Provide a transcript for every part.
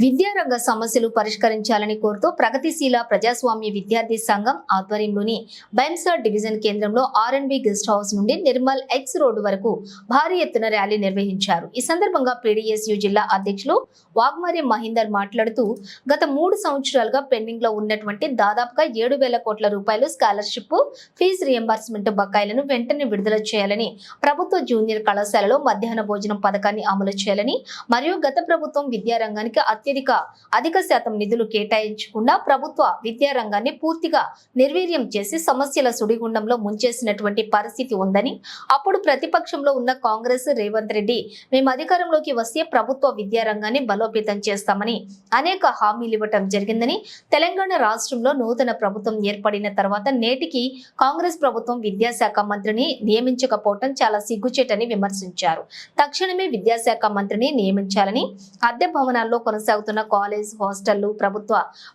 విద్యారంగ సమస్యలు పరిష్కరించాలని కోరుతూ ప్రగతిశీల ప్రజాస్వామ్య విద్యార్థి సంఘం ఆధ్వర్యంలోని బైంసర్ డివిజన్ కేంద్రంలో ఆర్ అండ్ గెస్ట్ హౌస్ నుండి నిర్మల్ ఎక్స్ రోడ్డు వరకు భారీ ఎత్తున ర్యాలీ నిర్వహించారు. ఈ సందర్భంగా పీడీఎస్యు జిల్లా అధ్యక్షులు వాగ్మరి మహీందర్ మాట్లాడుతూ గత మూడు సంవత్సరాలుగా పెండింగ్లో ఉన్నటువంటి దాదాపుగా ఏడు వేల కోట్ల రూపాయలు స్కాలర్షిప్ ఫీజు రియంబర్స్మెంట్ బకాయిలను వెంటనే విడుదల చేయాలని ప్రభుత్వ జూనియర్ కళాశాలలో మధ్యాహ్న భోజనం పథకాన్ని అమలు చేయాలని మరియు గత ప్రభుత్వం విద్యారంగానికి అత్యధిక అధిక శాతం నిధులు కేటాయించకుండా ప్రభుత్వ విద్యారంగాన్ని పూర్తిగా నిర్వీర్యం చేసి సమస్యల సుడిగుండంలో ముంచేసినటువంటి పరిస్థితి ఉందని అప్పుడు ప్రతిపక్షంలో ఉన్న కాంగ్రెస్ రేవంత్ రెడ్డి మేము అధికారంలోకి వస్తే ప్రభుత్వ విద్యారంగాన్ని బలోపేతం చేస్తామని అనేక హామీలు ఇవ్వటం జరిగిందని తెలంగాణ రాష్ట్రంలో నూతన ప్రభుత్వం ఏర్పడిన తర్వాత నేటికి కాంగ్రెస్ ప్రభుత్వం విద్యాశాఖ మంత్రిని నియమించకపోవటం చాలా సిగ్గుచేటని విమర్శించారు. తక్షణమే విద్యాశాఖ మంత్రిని నియమించాలని అద్దె భవనాల్లో కొనసాగుతున్న కాలేజ్ హాస్టళ్ళు ప్రభుత్వ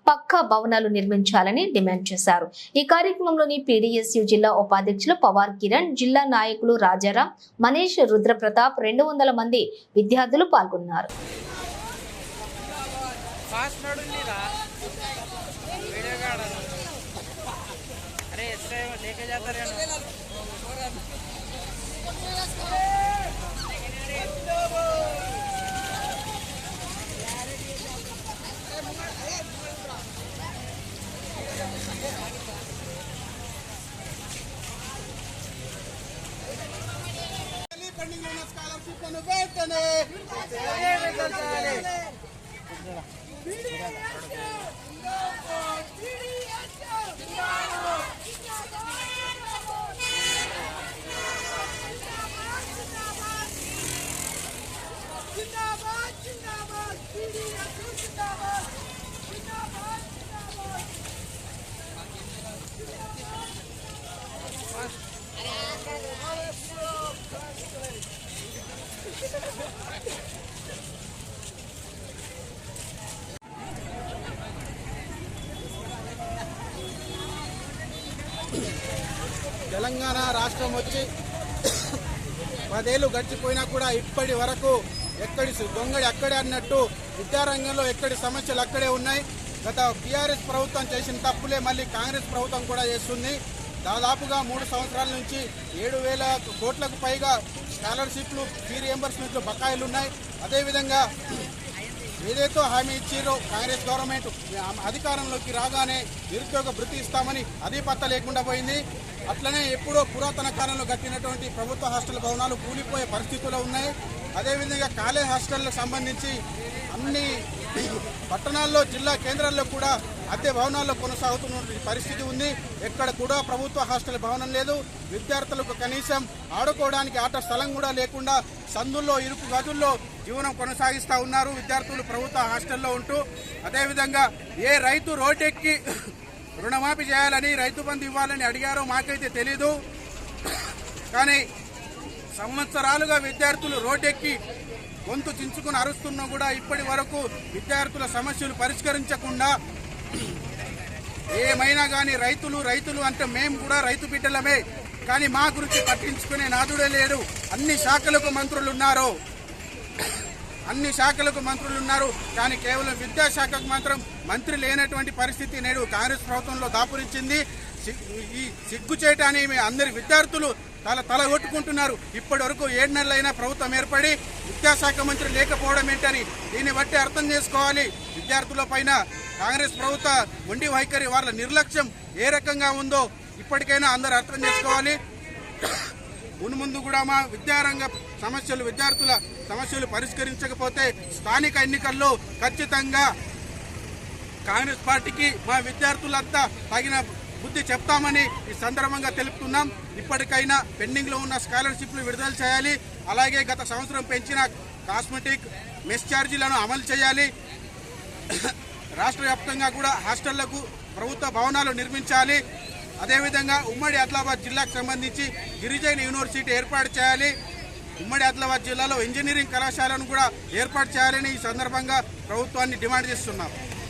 పక్కా భవనాలు నిర్మించాలని డిమాండ్ చేశారు. ఈ కార్యక్రమంలోని పీడీఎస్యు జిల్లా ఉపాధ్యక్షులు పవార్ కిరణ్ జిల్లా నాయకులు రాజారాం మనీష్ రుద్రప్రతాప్ రెండు వందల మంది విద్యార్థులు పాల్గొన్నారు. అరే ఉన్న స్కాలర్షిప్లను వెంటనే తెలంగాణ రాష్ట్రం వచ్చి పదేళ్ళు గడిచిపోయినా కూడా ఇప్పటి వరకు ఎక్కడి దొంగడి అక్కడే అన్నట్టు విద్యారంగంలో ఎక్కడి సమస్యలు అక్కడే ఉన్నాయి. గత బీఆర్ఎస్ ప్రభుత్వం చేసిన తప్పులే మళ్ళీ కాంగ్రెస్ ప్రభుత్వం కూడా చేస్తుంది. దాదాపుగా మూడు సంవత్సరాల నుంచి ఏడు వేల కోట్లకు పైగా స్కాలర్షిప్లు ఫీ రియంబర్స్మెంట్లు బకాయిలు ఉన్నాయి అదేవిధంగా ఏదైతే హామీ ఇచ్చారో కాంగ్రెస్ గవర్నమెంట్ అధికారంలోకి రాగానే నిరుద్యోగ భృతి ఇస్తామని అదే పత్త లేకుండా పోయింది. అట్లనే ఎప్పుడో పురాతన కాలంలో కట్టినటువంటి ప్రభుత్వ హాస్టల్ భవనాలు కూలిపోయే పరిస్థితుల్లో ఉన్నాయి. అదేవిధంగా కాలేజ్ హాస్టళ్ళకు సంబంధించి అన్ని పట్టణాల్లో జిల్లా కేంద్రాల్లో కూడా అద్దె భవనాల్లో కొనసాగుతున్న పరిస్థితి ఉంది. ఎక్కడ కూడా ప్రభుత్వ హాస్టల్ భవనం లేదు. విద్యార్థులకు కనీసం ఆడుకోవడానికి ఆట స్థలం కూడా లేకుండా సందుల్లో ఇరుకు గదుల్లో జీవనం కొనసాగిస్తూ ఉన్నారు. విద్యార్థులు ప్రభుత్వ హాస్టల్లో ఉంటూ అదేవిధంగా ఏ రైతు రోడ్డెక్కి రుణమాఫీ చేయాలని రైతు బంధు ఇవ్వాలని అడిగారో మాకైతే తెలీదు. కానీ సంవత్సరాలుగా విద్యార్థులు రోడ్డెక్కి గొంతు చించుకుని అరుస్తున్నా కూడా ఇప్పటి వరకు విద్యార్థుల సమస్యలు పరిష్కరించకుండా ఏమైనా కానీ రైతులు రైతులు అంటే మేము కూడా రైతు బిడ్డలమే. కానీ మా గురించి పట్టించుకునే నాదుడే లేడు. అన్ని శాఖలకు మంత్రులు ఉన్నారు అన్ని శాఖలకు మంత్రులు ఉన్నారు కానీ కేవలం విద్యాశాఖకు మాత్రం మంత్రి లేనటువంటి పరిస్థితి నేడు కాంగ్రెస్ ప్రభుత్వంలో దాపురించింది ఈ సిగ్గు చేయటాన్ని అందరి విద్యార్థులు తల తల కొట్టుకుంటున్నారు. ఇప్పటి వరకు ఏడు నెలలైనా ప్రభుత్వం ఏర్పడి విద్యాశాఖ మంత్రి లేకపోవడం ఏంటని దీన్ని బట్టి అర్థం చేసుకోవాలి. విద్యార్థుల పైన కాంగ్రెస్ ప్రభుత్వ మొండి వైఖరి వాళ్ళ నిర్లక్ష్యం ఏ రకంగా ఉందో ఇప్పటికైనా అందరూ అర్థం చేసుకోవాలి. మునుముందు కూడా మా విద్యారంగ సమస్యలు విద్యార్థుల సమస్యలు పరిష్కరించకపోతే స్థానిక ఎన్నికల్లో ఖచ్చితంగా కాంగ్రెస్ పార్టీకి మా విద్యార్థులంతా తగిన బుద్ధి చెప్తామని ఈ సందర్భంగా తెలుపుతున్నాం. ఇప్పటికైనా పెండింగ్లో ఉన్న స్కాలర్షిప్లు విడుదల చేయాలి. అలాగే గత సంవత్సరం పెంచిన కాస్మెటిక్ మెస్ ఛార్జీలను అమలు చేయాలి. రాష్ట్ర వ్యాప్తంగా కూడా హాస్టళ్ళకు ప్రభుత్వ భవనాలు నిర్మించాలి. అదేవిధంగా ఉమ్మడి ఆదిలాబాద్ జిల్లాకు సంబంధించి గిరిజన యూనివర్సిటీ ఏర్పాటు చేయాలి. ఉమ్మడి ఆదిలాబాద్ జిల్లాలో ఇంజనీరింగ్ కళాశాలను కూడా ఏర్పాటు చేయాలని ఈ సందర్భంగా ప్రభుత్వాన్ని డిమాండ్ చేస్తున్నాం.